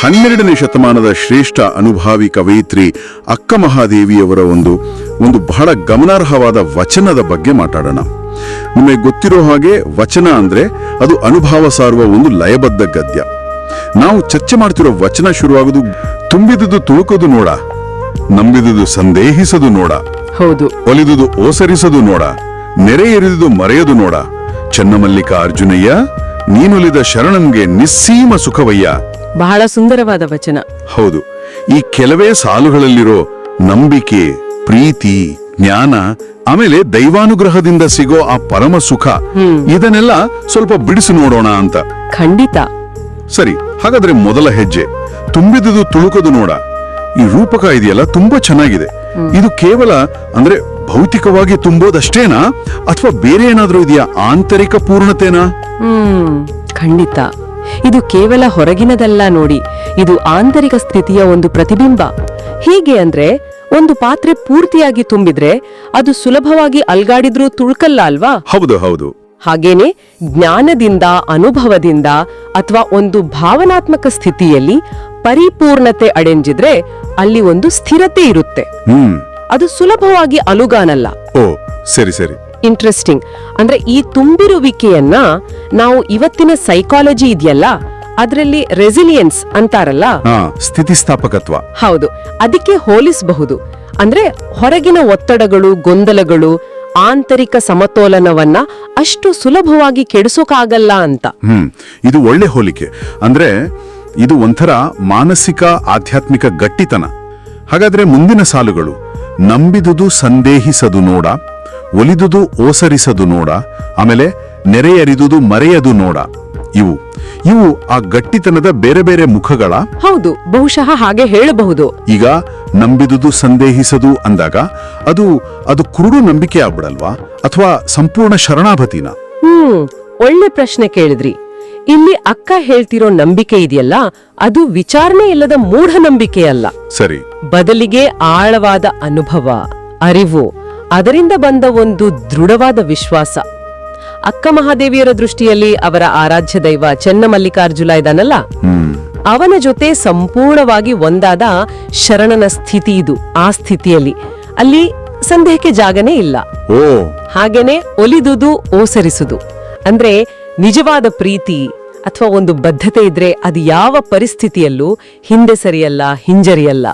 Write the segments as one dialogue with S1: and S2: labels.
S1: ಹನ್ನೆರಡನೇ ಶತಮಾನದ ಶ್ರೇಷ್ಠ ಅನುಭಾವಿ ಕವಯಿತ್ರಿ ಅಕ್ಕ ಮಹಾದೇವಿಯವರ ಒಂದು ಒಂದು ಬಹಳ ಗಮನಾರ್ಹವಾದ ವಚನದ ಬಗ್ಗೆ ಮಾತಾಡೋಣ. ನಿಮಗೆ ಗೊತ್ತಿರೋ ಹಾಗೆ ವಚನ ಅಂದ್ರೆ ಅದು ಅನುಭವ ಸಾರುವ ಒಂದು ಲಯಬದ್ಧ ಗದ್ಯ. ನಾವು ಚರ್ಚೆ ಮಾಡ್ತಿರೋ ವಚನ ಶುರುವಾಗೋದು ತುಂಬಿದುದು ತುಳುಕೋದು ನೋಡ ನಂಬಿದುದು ಸಂದೇಹಿಸದು ನೋಡ
S2: ಹೌದು.
S1: ಒಲಿದುದು ಓಸರಿಸದು ನೋಡ ನೆರೆ ಎರಿದುದು ಮರೆಯದು ನೋಡ ಚೆನ್ನಮಲ್ಲಿಕಾರ್ಜುನಯ್ಯ ನೀನುಲಿದ ಶರಣಂಗೆ ನಿಸ್ಸೀಮ ಸುಖವಯ್ಯ
S2: ಬಹಳ ಸುಂದರವಾದ ವಚನ.
S1: ಹೌದು ಈ ಕೆಲವೇ ಸಾಲುಗಳಲ್ಲಿರೋ ನಂಬಿಕೆ ಪ್ರೀತಿ ಜ್ಞಾನ ಆಮೇಲೆ ದೈವಾನುಗ್ರಹದಿಂದ ಸಿಗೋ ಆ ಪರಮ ಸುಖ ಇದನ್ನೆಲ್ಲ ಸ್ವಲ್ಪ ಬಿಡಿಸಿ ನೋಡೋಣ ಅಂತ.
S2: ಖಂಡಿತ.
S1: ಸರಿ ಹಾಗಾದ್ರೆ ಮೊದಲ ಹೆಜ್ಜೆ. ತುಂಬಿದುದು ತುಳುಕದು ನೋಡ. ಈ ರೂಪಕ ಇದೆಯಲ್ಲ ತುಂಬಾ ಚೆನ್ನಾಗಿದೆ. ಇದು ಕೇವಲ ಅಂದ್ರೆ ಭೌತಿಕವಾಗಿ ತುಂಬೋದಷ್ಟೇನಾ ಅಥವಾ ಬೇರೆ ಏನಾದ್ರೂ ಇದೆಯಾ ಆಂತರಿಕ ಪೂರ್ಣತೆನಾ?
S2: ಖಂಡಿತ. ಇದು ಕೇವಲ ಹೊರಗಿನದಲ್ಲ ನೋಡಿ ಇದು ಆಂತರಿಕ ಸ್ಥಿತಿಯ ಒಂದು ಪ್ರತಿಬಿಂಬ. ಹೀಗೆ ಅಂದ್ರೆ ಒಂದು ಪಾತ್ರೆ ಪೂರ್ತಿಯಾಗಿ ತುಂಬಿದ್ರೆ ಅದು ಸುಲಭವಾಗಿ ಅಲ್ಗಾಡಿದ್ರೂ ತುಳ್ಕಲ್ಲ ಅಲ್ವಾ?
S1: ಹೌದು ಹೌದು.
S2: ಹಾಗೇನೆ ಜ್ಞಾನದಿಂದ ಅನುಭವದಿಂದ ಅಥವಾ ಒಂದು ಭಾವನಾತ್ಮಕ ಸ್ಥಿತಿಯಲ್ಲಿ ಪರಿಪೂರ್ಣತೆ ಅಡೆಂಜಿದ್ರೆ ಅಲ್ಲಿ ಒಂದು ಸ್ಥಿರತೆ ಇರುತ್ತೆ.
S1: ಹ್ಮ್.
S2: ಅದು ಸುಲಭವಾಗಿ ಅಲುಗಾನಲ್ಲ.
S1: ಓ ಸರಿ ಸರಿ.
S2: ಇಂಟ್ರೆಸ್ಟಿಂಗ್ ಅಂದ್ರೆ ಈ ತುಂಬಿರುವಿಕೆಯನ್ನ ನಾವು ಇವತ್ತಿನ ಸೈಕಾಲಜಿ ಇದೆಯಲ್ಲ ಅದರಲ್ಲಿ ರೆಸಿಲಿಯನ್ಸ್ ಅಂತಾರಲ್ಲ?
S1: ಸ್ಥಿತಿಸ್ಥಾಪಕತ್ವ.
S2: ಹೌದು. ಅದಕ್ಕೆ ಹೋಲಿಸಬಹುದು. ಅಂದ್ರೆ ಹೊರಗಿನ ಒತ್ತಡಗಳು ಗೊಂದಲಗಳು ಆಂತರಿಕ ಸಮತೋಲನವನ್ನ ಅಷ್ಟು ಸುಲಭವಾಗಿ ಕೆಡಿಸೋಕಾಗಲ್ಲ ಅಂತ.
S1: ಹ್ಮ್ ಇದು ಒಳ್ಳೆ ಹೋಲಿಕೆ. ಅಂದ್ರೆ ಇದು ಒಂಥರ ಮಾನಸಿಕ ಆಧ್ಯಾತ್ಮಿಕ ಗಟ್ಟಿತನ. ಹಾಗಾದ್ರೆ ಮುಂದಿನ ಸಾಲುಗಳು ನಂಬಿದುದು ಸಂದೇಹಿಸದು ನೋಡ. ಒಲಿದುದು ಓಸರಿಸದು ನೋಡ. ಆಮೇಲೆ ನೆರೆಯರಿದುದು ಮರೆಯದು ನೋಡ. ಇವು. ಇವು ಆ ಗಟ್ಟಿತನದ ಬೇರೆ ಬೇರೆ ಮುಖಗಳ.
S2: ಹೌದು ಬಹುಶಃ ಹಾಗೆ ಹೇಳಬಹುದು.
S1: ಈಗ ನಂಬಿದುದು ಸಂದೇಹಿಸದು ಅಂದಾಗ ಅದು ಅದು ಕುರುಡು ನಂಬಿಕೆ ಆಗ್ಬಿಡಲ್ವಾ? ಅಥವಾ ಸಂಪೂರ್ಣ ಶರಣಾಭತಿನ?
S2: ಹ್ಮ್ ಒಳ್ಳೆ ಪ್ರಶ್ನೆ ಕೇಳಿದ್ರಿ. ಇಲ್ಲಿ ಅಕ್ಕ ಹೇಳ್ತಿರೋ ನಂಬಿಕೆ ಇದೆಯಲ್ಲ ಅದು ವಿಚಾರಣೆ ಇಲ್ಲದ ಮೂಢನಂಬಿಕೆ ಅಲ್ಲ.
S1: ಸರಿ.
S2: ಬದಲಿಗೆ ಆಳವಾದ ಅನುಭವ ಅರಿವು. ಅದರಿಂದ ಬಂದ ಒಂದು ದೃಢವಾದ ವಿಶ್ವಾಸ. ಅಕ್ಕ ಮಹಾದೇವಿಯರ ದೃಷ್ಟಿಯಲ್ಲಿ ಅವರ ಆರಾಧ್ಯ ದೈವ ಚೆನ್ನಮಲ್ಲಿಕಾರ್ಜುನ ಇದಾನಲ್ಲ ಅವನ ಜೊತೆ ಸಂಪೂರ್ಣವಾಗಿ ಒಂದಾದ ಶರಣನ ಸ್ಥಿತಿ ಇದು ಆ ಸ್ಥಿತಿಯಲ್ಲಿ. ಅಲ್ಲಿ ಸಂದೇಹಕ್ಕೆ ಜಾಗನೇ ಇಲ್ಲ. ಹಾಗೇನೆ ಒಲಿದುದು ಓಸರಿಸುದು. ಅಂದ್ರೆ ನಿಜವಾದ ಪ್ರೀತಿ ಅಥವಾ ಒಂದು ಬದ್ಧತೆ ಇದ್ರೆ ಅದು ಯಾವ ಪರಿಸ್ಥಿತಿಯಲ್ಲೂ ಹಿಂದೆ ಸರಿಯಲ್ಲ ಹಿಂಜರಿಯಲ್ಲ.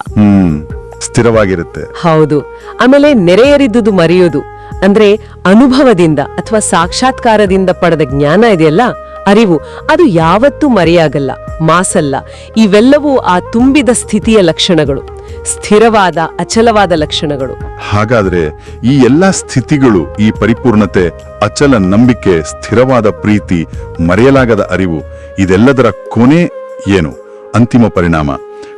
S1: ಸ್ಥಿರವಾಗಿರುತ್ತೆ.
S2: ಹೌದು. ಆಮೇಲೆ ನೆರೆಯರಿದ್ದುದು ಮರೆಯೋದು. ಅಂದ್ರೆ ಅನುಭವದಿಂದ ಅಥವಾ ಸಾಕ್ಷಾತ್ಕಾರದಿಂದ ಪಡೆದ ಜ್ಞಾನ ಇದೆಯಲ್ಲ ಅರಿವು. ಅದು ಯಾವತ್ತೂ ಮರೆಯಾಗಲ್ಲ ಮಾಸಲ್ಲ. ಇವೆಲ್ಲವೂ ಆ ತುಂಬಿದ ಸ್ಥಿತಿಯ ಲಕ್ಷಣಗಳು. ಸ್ಥಿರವಾದ ಅಚಲವಾದ ಲಕ್ಷಣಗಳು.
S1: ಹಾಗಾದ್ರೆ ಈ ಎಲ್ಲಾ ಸ್ಥಿತಿಗಳು ಈ ಪರಿಪೂರ್ಣತೆ ಅಚಲ ನಂಬಿಕೆ ಸ್ಥಿರವಾದ ಪ್ರೀತಿ ಮರೆಯಲಾಗದ ಅರಿವು ಇದೆಲ್ಲದರ ಕೊನೆ ಏನು? ಅಂತಿಮ ಪರಿಣಾಮ.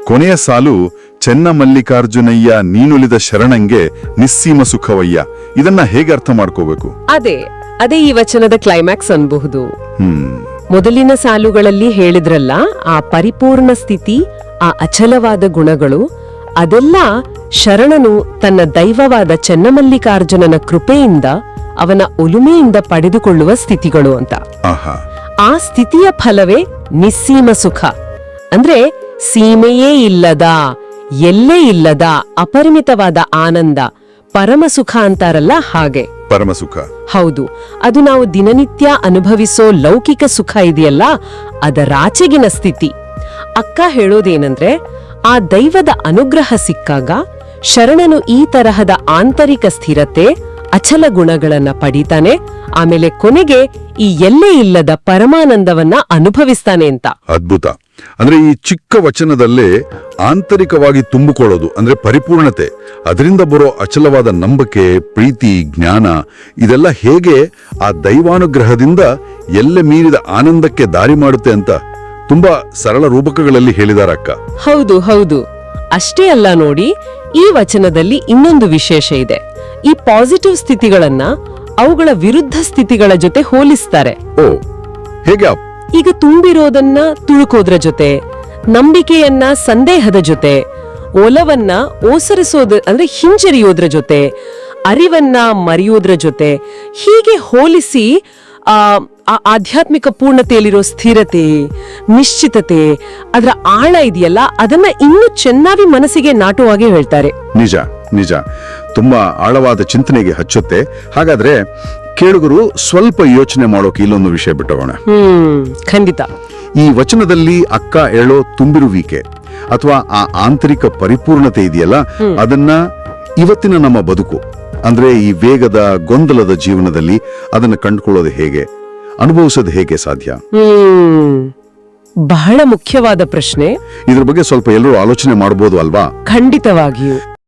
S1: ಕೊನೆಯ ಸಾಲು ಚೆನ್ನಮಲ್ಲಿಕಾರ್ಜುನಯ್ಯ ನೀನುಲಿದ ಶರಣಂಗೆ ನಿಸ್ಸೀಮ ಸುಖವಯ್ಯ. ಇದನ್ನ ಹೇಗೆ ಅರ್ಥ ಮಾಡ್ಕೋಬೇಕು?
S2: ಅದೇ ಅದೇ ಈ ವಚನದ ಕ್ಲೈಮ್ಯಾಕ್ಸ್ ಅನ್ಬಹುದು.
S1: ಹ್ಮ್.
S2: ಮೊದಲಿನ ಸಾಲುಗಳಲ್ಲಿ ಹೇಳಿದ್ರಲ್ಲ ಆ ಪರಿಪೂರ್ಣ ಸ್ಥಿತಿ ಆ ಅಚಲವಾದ ಗುಣಗಳು ಅದೆಲ್ಲ ಶರಣನು ತನ್ನ ದೈವವಾದ ಚೆನ್ನಮಲ್ಲಿಕಾರ್ಜುನನ ಕೃಪೆಯಿಂದ ಅವನ ಒಲುಮೆಯಿಂದ ಪಡೆದುಕೊಳ್ಳುವ ಸ್ಥಿತಿಗಳು ಅಂತ.
S1: ಆಹಾ.
S2: ಆ ಸ್ಥಿತಿಯ ಫಲವೇ ನಿಸ್ಸೀಮ ಸುಖ. ಅಂದ್ರೆ ಸೀಮೆಯೇ ಇಲ್ಲದ ಎಲ್ಲೇ ಇಲ್ಲದ ಅಪರಿಮಿತವಾದ ಆನಂದ ಪರಮ ಸುಖ ಅಂತಾರಲ್ಲ ಹಾಗೆ.
S1: ಪರಮಸುಖ.
S2: ಹೌದು ಅದು ನಾವು ದಿನನಿತ್ಯ ಅನುಭವಿಸೋ ಲೌಕಿಕ ಸುಖ ಇದೆಯಲ್ಲ ಅದರಾಚೆಗಿನ ಸ್ಥಿತಿ. ಅಕ್ಕ ಹೇಳೋದೇನಂದ್ರೆ ಆ ದೈವದ ಅನುಗ್ರಹ ಸಿಕ್ಕಾಗ ಶರಣನು ಈ ತರಹದ ಆಂತರಿಕ ಸ್ಥಿರತೆ ಅಚಲ ಗುಣಗಳನ್ನ ಪಡಿತಾನೆ ಆಮೇಲೆ ಕೊನೆಗೆ ಈ ಎಲ್ಲೇ ಇಲ್ಲದ ಪರಮಾನಂದವನ್ನ ಅನುಭವಿಸ್ತಾನೆ ಅಂತ.
S1: ಅದ್ಭುತ. ಅಂದ್ರೆ ಈ ಚಿಕ್ಕ ವಚನದಲ್ಲೇ ಆಂತರಿಕವಾಗಿ ತುಂಬಿಕೊಳ್ಳೋದು ಅಂದ್ರೆ ಪರಿಪೂರ್ಣತೆ ಅದರಿಂದ ಬರೋ ಅಚಲವಾದ ನಂಬಿಕೆ ಪ್ರೀತಿ ಜ್ಞಾನ ಇದೆಲ್ಲ ಹೇಗೆ ಆ ದೈವಾನುಗ್ರಹದಿಂದ ಎಲ್ಲೆ ಮೀರಿದ ಆನಂದಕ್ಕೆ ದಾರಿ ಮಾಡುತ್ತೆ ಅಂತ ತುಂಬಾ ಸರಳ ರೂಪಕಗಳಲ್ಲಿ ಹೇಳಿದಾರಕ್ಕ
S2: ಹೌದು ಹೌದು. ಅಷ್ಟೇ ಅಲ್ಲ ನೋಡಿ ಈ ವಚನದಲ್ಲಿ ಇನ್ನೊಂದು ವಿಶೇಷ ಇದೆ. ಈ ಪಾಸಿಟಿವ್ ಸ್ಥಿತಿಗಳನ್ನ ಅವುಗಳ ವಿರುದ್ಧ ಸ್ಥಿತಿಗಳ ಜೊತೆ ಹೋಲಿಸ್ತಾರೆ.
S1: ಓ ಹೇಗೆ
S2: ಈಗ ತುಂಬಿರೋದನ್ನ ತುಳುಕೋದ್ರ ಜೊತೆ, ನಂಬಿಕೆಯನ್ನ ಸಂದೇಹದ ಜೊತೆ, ಒಲವನ್ನ ಓಸರಿಸೋದ್ರ ಅಂದ್ರೆ ಹಿಂಜರಿಯೋದ್ರ ಜೊತೆ, ಅರಿವನ್ನ ಮರೆಯೋದ್ರ ಜೊತೆ, ಹೀಗೆ ಹೋಲಿಸಿ ಆ ಆಧ್ಯಾತ್ಮಿಕ ಪೂರ್ಣತೆಯಲ್ಲಿರೋ ಸ್ಥಿರತೆ, ನಿಶ್ಚಿತತೆ, ಅದರ ಆಳ ಇದೆಯಲ್ಲ, ಅದನ್ನ ಇನ್ನೂ ಚೆನ್ನಾಗಿ ಮನಸ್ಸಿಗೆ ನಾಟುವಾಗಿ ಹೇಳ್ತಾರೆ.
S1: ನಿಜ ನಿಜ. ತುಂಬಾ ಆಳವಾದ ಚಿಂತನೆಗೆ ಹಚ್ಚುತ್ತೆ. ಹಾಗಾದ್ರೆ ಕೇಳುಗರು ಸ್ವಲ್ಪ ಯೋಚನೆ ಮಾಡೋಕೆ ಇಲ್ಲೊಂದು ವಿಷಯ ಬಿಟ್ಟೋಗೋಣ.
S2: ಖಂಡಿತ.
S1: ಈ ವಚನದಲ್ಲಿ ಅಕ್ಕ ಹೇಳೋ ತುಂಬಿರುವಿಕೆ ಅಥವಾ ಆ ಆಂತರಿಕ ಪರಿಪೂರ್ಣತೆ ಇದೆಯಲ್ಲ ಅದನ್ನ ಇವತ್ತಿನ ನಮ್ಮ ಬದುಕು ಅಂದ್ರೆ ಈ ವೇಗದ ಗೊಂದಲದ ಜೀವನದಲ್ಲಿ ಅದನ್ನ ಕಂಡುಕೊಳ್ಳೋದು ಹೇಗೆ ಅನುಭವಿಸೋದು ಹೇಗೆ ಸಾಧ್ಯ?
S2: ಬಹಳ ಮುಖ್ಯವಾದ ಪ್ರಶ್ನೆ.
S1: ಇದ್ರ ಬಗ್ಗೆ ಸ್ವಲ್ಪ ಎಲ್ಲರೂ ಆಲೋಚನೆ ಮಾಡಬಹುದು ಅಲ್ವಾ?
S2: ಖಂಡಿತವಾಗಿಯೂ.